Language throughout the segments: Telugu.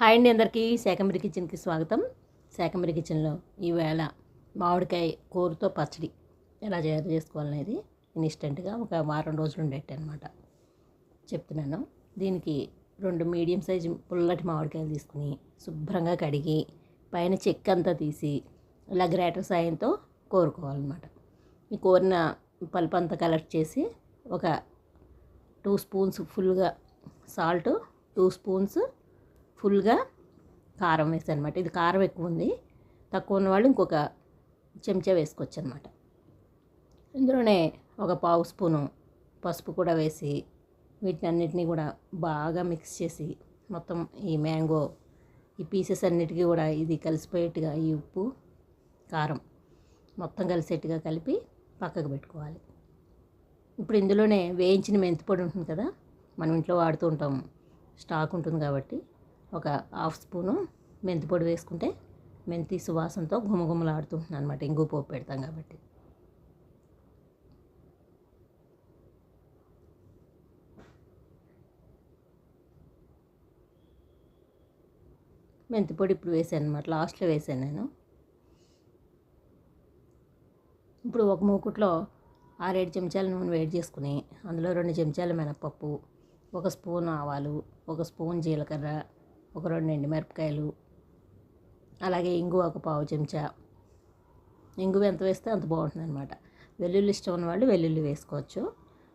హాయ్ అండి అందరికీ. శాకంబరి కిచెన్కి స్వాగతం. శాకంబరి కిచెన్లో ఈవేళ మామిడికాయ కూరతో పచ్చడి ఎలా తయారు చేసుకోవాలనేది ఇన్స్టెంట్గా ఒక వారం రోజులు ఉండేట్టు చెప్తున్నాను. దీనికి రెండు మీడియం సైజు పుల్లటి మామిడికాయలు తీసుకుని శుభ్రంగా కడిగి పైన చెక్క అంతా తీసి ఇలా గ్రేటర్ సాయంతో కోరుకోవాలన్నమాట. ఈ కోరిన పల్పు అంతా కలెక్ట్ చేసి ఒక టూ స్పూన్స్ ఫుల్గా సాల్ట్ టూ స్పూన్స్ ఫుల్గా కారం వేసాను అనమాట ఇది కారం ఎక్కువ ఉంది. తక్కువ ఉన్న వాళ్ళు ఇంకొక చెంచా వేసుకోవచ్చు అనమాట ఇందులోనే ఒక పావు స్పూను పసుపు కూడా వేసి వీటిని అన్నిటినీ కూడా బాగా మిక్స్ చేసి మొత్తం ఈ మ్యాంగో ఈ పీసెస్ అన్నిటికీ కూడా ఇది కలిసిపోయేట్టుగా ఈ ఉప్పు కారం మొత్తం కలిసేట్టుగా కలిపి పక్కకు పెట్టుకోవాలి. ఇప్పుడు ఇందులోనే వేయించిన మెంతి పొడి ఉంటుంది కదా మనం ఇంట్లో వాడుతూ ఉంటాం. స్టాక్ ఉంటుంది కాబట్టి ఒక హాఫ్ స్పూను మెంతి పొడి వేసుకుంటే మెంతి సువాసనతో గుమగుమలాడుతుంటుంది అనమాట ఇంగు పోపు పెడతాం కాబట్టి. మెంతి పొడి ఇప్పుడు వేసాను అనమాట లాస్ట్లో వేసాను నేను. ఇప్పుడు ఒక మూకుట్లో ఆరేడు చెంచాల నూనె వేడి చేసుకుని అందులో రెండు చెంచాల మినపప్పు ఒక స్పూన్ ఆవాలు ఒక స్పూన్ జీలకర్ర ఒక రెండు ఎండుమిరపకాయలు అలాగే ఇంగు ఒక పావు చెంచా. ఇంగువ ఎంత వేస్తే అంత బాగుంటుంది అనమాట వెల్లుల్లి ఇష్టం ఉన్న వాళ్ళు వెల్లుల్లి వేసుకోవచ్చు.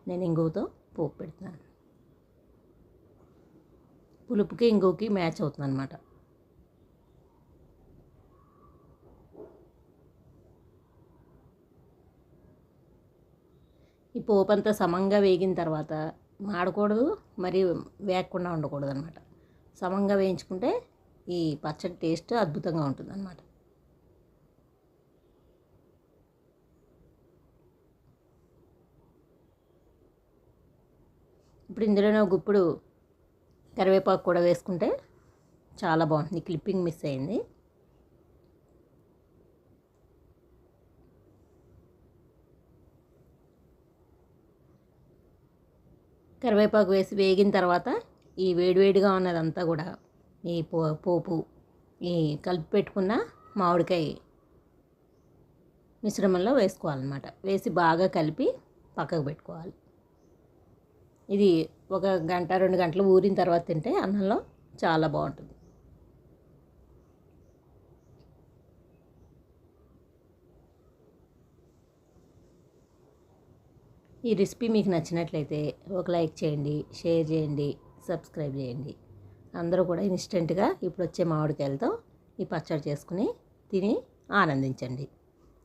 నేను ఇంగువతో పోపు పెడుతున్నాను. పులుపుకి ఇంగువకి మ్యాచ్ అవుతుంది అనమాట ఈ పోపు అంతా సమంగా వేగిన తర్వాత మాడకూడదు మరి వేగకుండా ఉండకూడదు అనమాట సమంగా వేయించుకుంటే ఈ పచ్చడి టేస్ట్ అద్భుతంగా ఉంటుంది అన్నమాట ఇప్పుడు ఇందులోనే గుప్పుడు కరివేపాకు కూడా వేసుకుంటే చాలా బాగుంటుంది. క్లిప్పింగ్ మిస్ అయింది. కరివేపాకు వేసి వేగిన తర్వాత ఈ వేడివేడిగా ఉన్నదంతా కూడా ఈ పో పోపు ఈ కలిపి పెట్టుకున్న మామిడికాయ మిశ్రమంలో వేసుకోవాలన్నమాట. వేసి బాగా కలిపి పక్కకు పెట్టుకోవాలి. ఇది ఒక గంట రెండు గంటలు ఊరిన తర్వాత తింటే అన్నంలో చాలా బాగుంటుంది. ఈ రెసిపీ మీకు నచ్చినట్లయితే ఒక లైక్ చేయండి షేర్ చేయండి. సబ్స్క్రైబ్ చేయండి. అందరూ కూడా ఇన్స్టెంట్గా ఇప్పుడు వచ్చే మామిడికాయలతో ఈ పచ్చడి చేసుకుని తిని ఆనందించండి.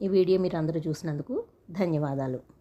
ఈ వీడియో మీరు అందరూ చూసినందుకు ధన్యవాదాలు.